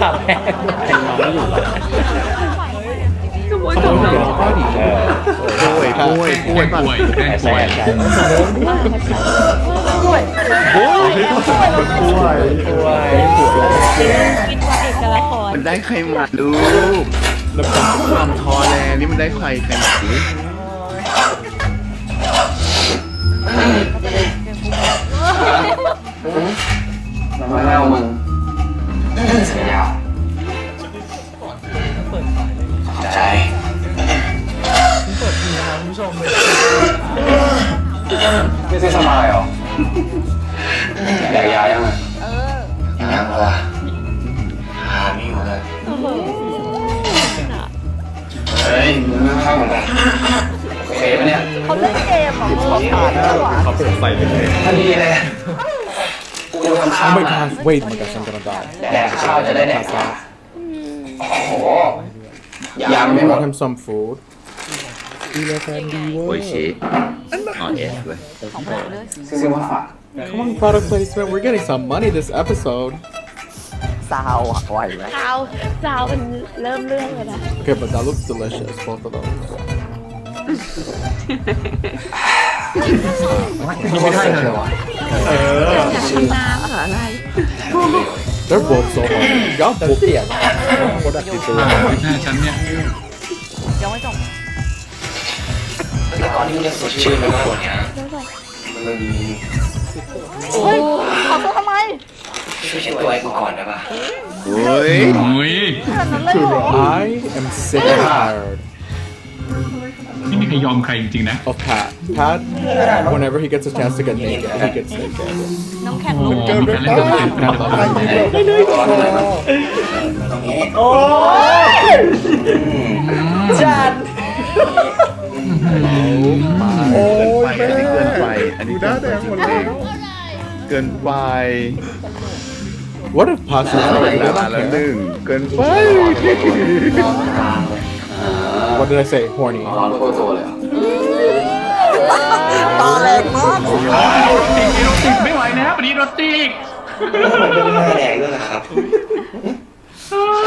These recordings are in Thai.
ขาแพ้เป็นองอยู่ขโมยของน้องเออกล้วยกล้วยกล้วยป่วยแกล้งแสป่วยบใจกล้วยกล้วยด้วยกินว่าเอกละครมันได้ใครมาลูกแล้วความทอแลนี่มันได้ใครใครมาสิ มาแล้วมึงเสียยาวใจไม่ใช่สบายหรอแดกยายังไงยังเหรอหาไม่อยู่เลยเฮ้ยมึงไม่เข้าเหมือนกันโอเคปะเนี่ยเขาเล่นเกมของเขาผ่านแล้วหรอเขาเปิดไฟไปเลยถ้าดีเลย กูทำข้าว Oh my มา god wait oh my gosh I'm gonna die แดกข้าวจะได้แดกข้าวโอ้โหยังไม่หมด want him some food โอ้ยชิอ๋อเอสเลย ซื้อมาฝาก Come on product placement we're getting some money this episode ซาวอ่ะไหวไหม สาวสาวมันเริ่มเรื่องเลยนะ Okay but that looks delicious both of them ไม่ได้เลยอยากทำน้ำอะไร they're both so hungry y'all both เสียงอ่าหน้าฉันเนี่ยยังไม่จบแต่ตอนนี้มันยังสดชื่นไปมากกว่านี้มึงเฮ้ยขอตัวทำไมช่วยเช็ดตัวให้กูก่อนได้ปะเฮ้ยโอ้ย ขนาดนั้นเลยเหรอ I am sick and tired ไม่มีใครยอมใครจริงๆนะ of Pat Pat whenever he gets a chance to get naked he gets naked น้องแข็งโอ้ลูกโหมีการเล่นกันเป็นแบบว่าร้อนเลยนะตรงนี้โอ้ยอันนี้เกินไป อันนี้เกินไปจริงๆเกินไป What if Pasha แล้วแล้วหนึ่งเกินไป What did I say horny ร้อนโคตรตัวเลยอะตาแรงมากติกรถติกไม่ไหวแล้ววันนี้รถติกหน้าแดงด้วยนะครับ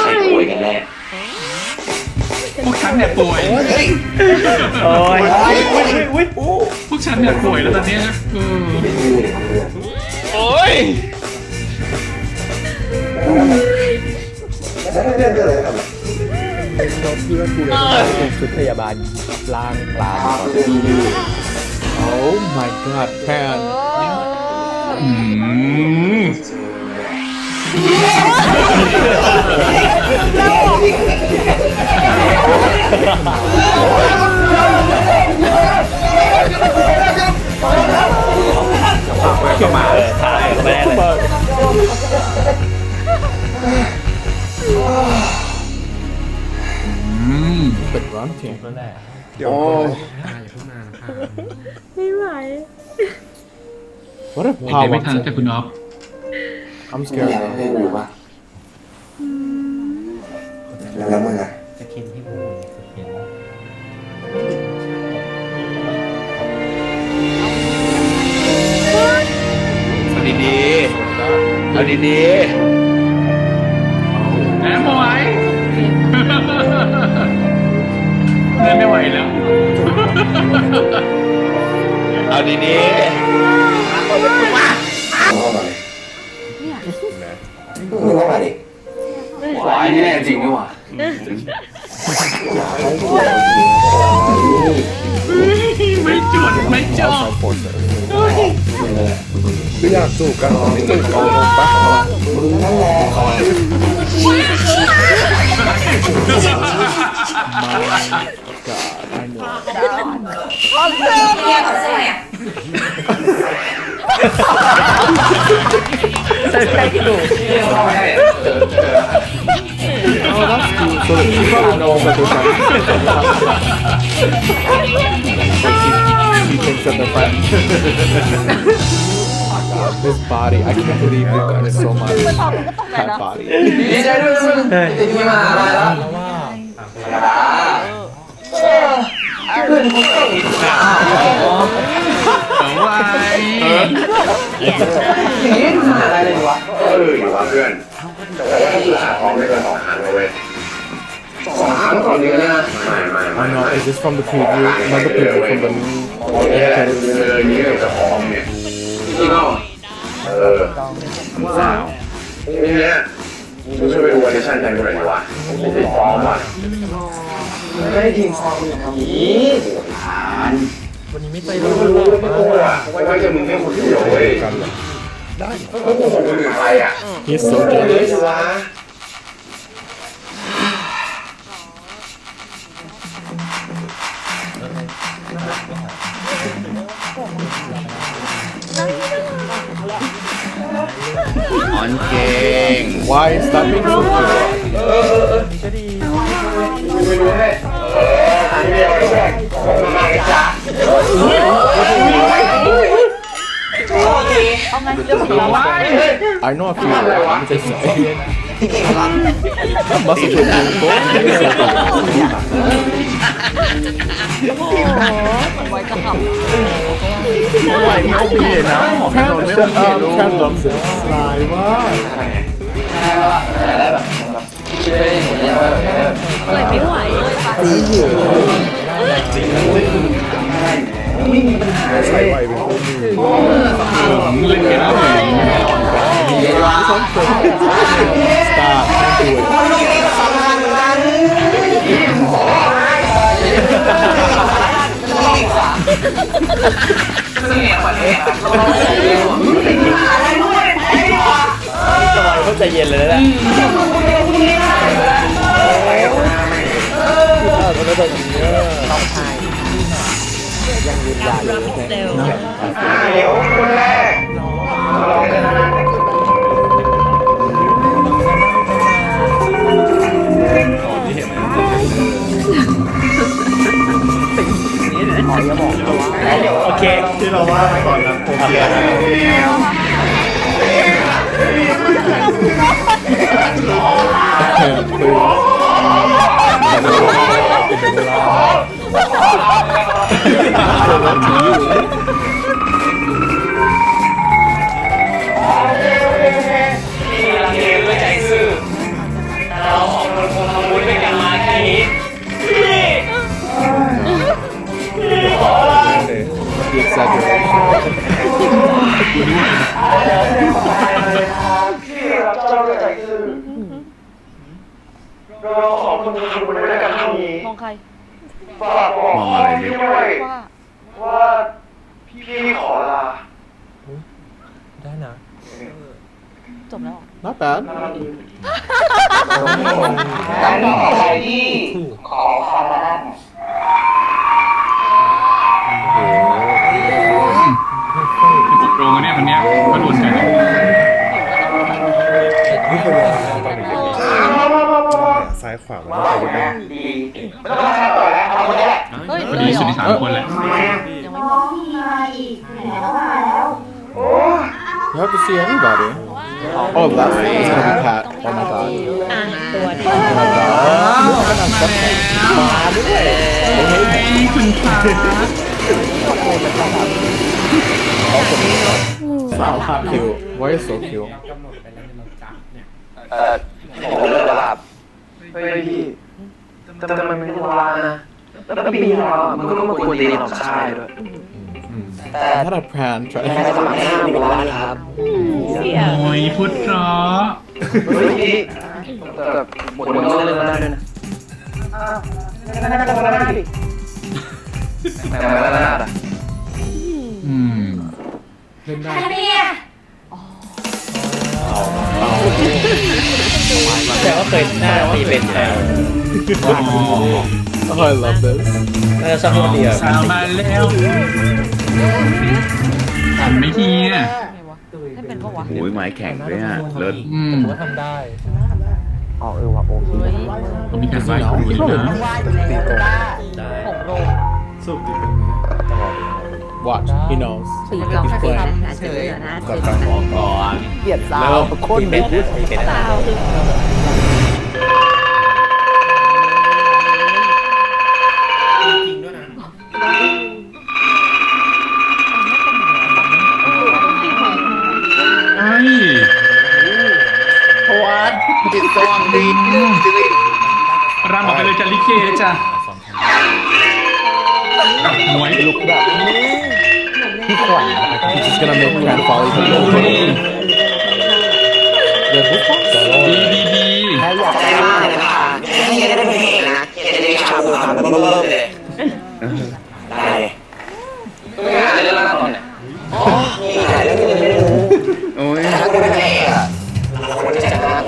ใครป่วยกันแน่พวกฉันเนี่ยป่วยโอ้ยอุ้ยอุ้ยพวกฉันเนี่ยป่วยแล้วตอนเนี้ย เออชุดพยาบาลล้างปลา Oh my god Pan อืมเข้ามาเออถ่ายแม่เลยอื มเป็น grunting โอ้ไม่ไหว What if หายใจ Pa ไม่ walks ทันจาก in คุณอ๊อฟ I'm อยาก scared ให้อยู่ปะแล้วมึงอะจะกินที่มูเห็นเอาดีๆเอาดีแหมไม่ไห ดินไม่ไหวแล้วๆเอาดีเข้ามาเลยมึงเข้ามาดิวายแน่จริงด้วยว่ะไม่จวดไม่จอๆบ force it มึงนั่นแหละ God I know เข้ามาให้ Oh that's cute so that she probably knows that they're friends she thinks that they're friends oh my god this body I can't believe you've done so much that body ดีใจด้วยมึงติดมีมาอะไรแล้วแล้วว่าธ รรมดาเอาไว้เอะไรเลยวะเอออยู่วะเพื่อนแต่ว่าถ้าคือหาของไม่เกินสองครั้งนะเว้ยสองครั้งต่อเดือนเลยนะไม่ไม่ไม่ I know is this from the preview not the preview from the new เนี่แหละเลยนี้เลยจะของเนี่ยจริงเหรอเออว้าวทีเนี้ย มึงช่วยไปดูออดิชั่นกันหน่อยดีวะไม่ได้ฟ้องว่ะไม่ได้ทีมฟ้องอย่างนี้วันนี้ไม่ใจไม่ร้อนรู้ไม่รู้อะไว้ไว้จะมึงไม่คนเดียวเว้ยได้ก็กูคนอื่นใครอะ He's so เฮ้ย jealous วะ อ่อนเก่ง Why is that being so good ไม่รู้ให้เออหาเดียวแรกมาไอ้จ๊ะเอาไงเรื่องของเรา I know a few I'm just saying That must have been beautiful ไว้จะขับ เมื่อไหร่ไม่โอเคนะของถนนไม่โอเคลูกแค่ลองเสียสายมากเลยไม่ไหวเลยปาจีใส่ไวเป็นคู่มือเล่นกันแล้ว เลยสตาร์ให้ดูเขาใจเย็นเลยนะ ที่เราว่าก่อนนะโอเคดี วยว่าว่าพี่ขอลา ได้นะ จบแล้ว not bad การต่อไปที่ขอฟาราดจิตโรงเนี่ยคนเนี้ยก็โดนใจซ้ายขวามาบอกนะดีไม่ต้องมาต่อแล้วเอาคนนี้แหละเฮ้ย พอดีสุดที่สามคนแหละยังไม่หมด You have to see everybody Oh last one is gonna be Pat Oh my god อะตัวนี้ Oh my god มาด้วยโอเคคุณค่ะสาวภาพคิว Why is so cute เอ่อผมเลิกแล้วครับเฮ้ยพี่แต่มันไม่ลานะ แล้วปีที่แล้วอะมันก็มากวนตีนออกค่ายด้วย I'm not a pran try ไม่สมัครหน้ามีร้านครับ เสียโอ้ยพุทธเพราะเฮ้ยพี่แต่หมดหมดเรื่องแล้วด้วยนะแต่ไม่แล้วนะ อืมแต่ว่าเคยหน้าตีเป็นอยู่แล้ว Oh I love this น่าจะชอบคนเดียวสาวมาแล้วทันไหม่ทีเนี่ย ไงวะให้เป็นปะวะโอ้ยไม้แข็งด้วยอะเลิศอืมว่าทำได้เฮ้ยก็มีการไหว้ครูอยู่นะได้หกโรงสุดดีเป็นไหม Watch he knows สีเก่า He's สี playing ดำเฉยนะแบบการมองก่อนเกลียดสาแล้ววโคตรตีเป็นนะตีเป็นนะดาวคือ ปิดกล้องดีจริงรำออกไปเลยจ้ะลิเกจ้ะอะหมวย He's gonna make Pran fall even more. The goosebumps are ดี all ดีดีใครอยากใจมากเลยนะคะนี่จะได้เป็นเพลงนะจะได้ชาบูครับเบิ่มเลยได้เลย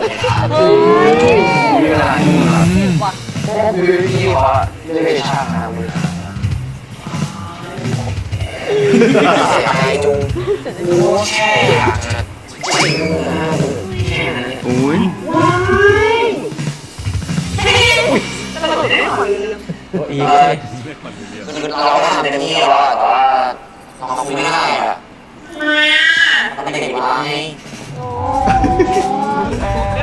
จะน่าแต่เวลาคือพี่เขาเรียกชาบูมือเสียใจจุงโอ้แช่จริงนะโอ้ยอีกคือเราก็ทำเต็มที่แล้วอะแต่ว่าน้องคุยไม่ได้อะทำไมอะมันเป็นเด็กร้าย